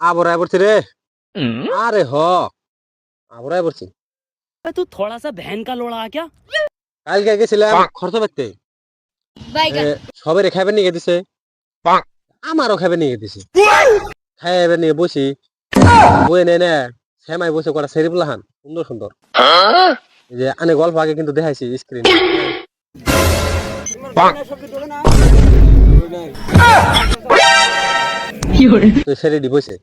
আবরায় পড়ছি রে। আরে হ। আবরায় পড়ছি তুই থোড়া সা ভ্যান কা লোড়া ক্যা? কালকে গেছিলাম খরচ খাবে নিয়ে দিছে আমারও খাবে নিয়ে দিছে খাইবে নিয়ে বসি। বই নে না শ্যামাই বসে কটা সুন্দর সুন্দর। যে আনে গল্প আগে কিন্তু দেখাইছি স্ক্রিন। তো সেরে বসে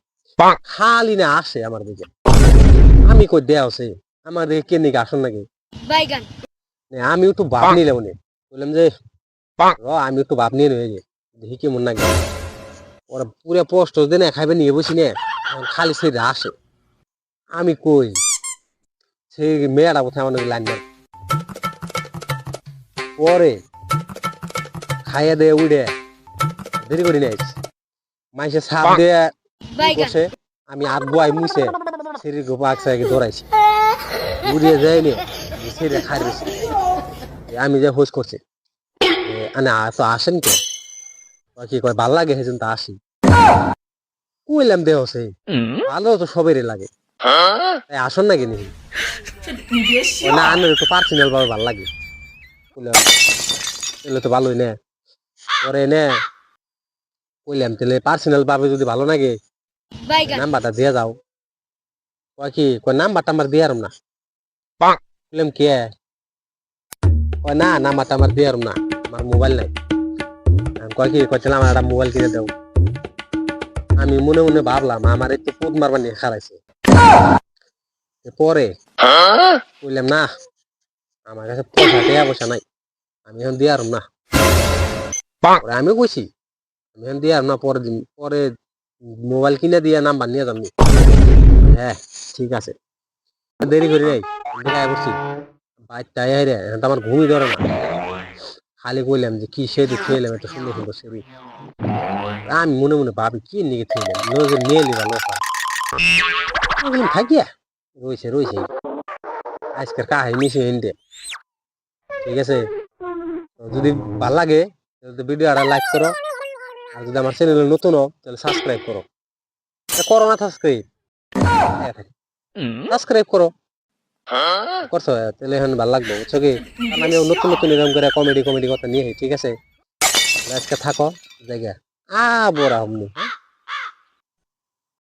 খালি না আসে আমার দিকে। আমি কই দেয়া আছে আমার দিকে কে নিকে আসুন নাকি? নে, আমি একটু ভাব নিলাম নে বললাম যে র আমি একটু ভাব নিয়ে নিয়ে দেখি কেমন নাকি ওরা পুরো পোস্ট দিন খাইবে নিয়ে বসি নে। খালি সেই আসে। আমি কই? সেই মেয়েটা কোথায় আমার লাইন মার পরে খাইয়া দে উড়ে দেরি করি নাই মাইসে সাপ দিয়ে বসে আমি বয় মুছে সিঁড়ির গোপা আকসা দৌড়াইছি। উড়িয়ে যায়নি সিঁড়ে খাই রয়েছে আমি যে হোস করছি আনে আ- তো আসেন কে? কয় কি কয় ভালো লাগে সেজন্য তো আসি। কইলাম দেহ সেই ভালো তো সবেরই লাগে। তাই আসন নাকি নি না আনের একটু পার্সোনাল ভাবে ভালো লাগে। কইলাম তো ভালোই নে পরে নে। কইলাম তাহলে পার্সোনাল ভাবে যদি ভালো লাগে নাম্বারটা দিয়ে যাও। কয় কি? কয় নাম্বার টাম্বার দিয়ে না। বললাম কে? কয় না নাম্বার টাম্বার দিয়ে না আমার মোবাইল নাই। আমি কয় কি? কইছিলাম আমার একটা মোবাইল কিনে দাও। আমি মনে মনে ভাবলাম আমার একটু পোদ মারবার নিয়ে খারাইছে পরে বললাম না আমার কাছে পয়সা দেয়া পয়সা নাই আমি এখন দিয়ে না। পরে আমি কইছি এখন দিয়ে না পরে দিন পরে মোবাইল কিনে দিয়ে নাম্বার নিয়ে যাবনি হ্যাঁ ঠিক আছে। দেরি করি নাই দেখায় বসছি বাইরটা আয় রে এখন তো আমার ঘুমই ধরে না। খালি কইলাম যে কি সে দিয়ে খেলাম এত সুন্দর সুন্দর সেবি আমি মনে মনে ভাবি, কি নিয়ে খেলাম নজর নিয়ে নিবা লোকা থাকিয়া রয়েছে রয়েছে। আজকের কাহিনী মিশে হিন্টে ঠিক আছে? যদি ভালো লাগে, তাহলে ভিডিওটা লাইক করো। আর যদি আমার চ্যানেল নতুন হও তাহলে সাবস্ক্রাইব করো। এটা করো না সাবস্ক্রাইব সাবস্ক্রাইব করো। করছ তাহলে এখন ভালো লাগবে বুঝছ কি? আমি নতুন নতুন এরকম করে কমেডি কমেডি কথা নিয়ে ঠিক আছে? আজকে থাকো জায়গা। আ বড়া হমনি হ্যাঁ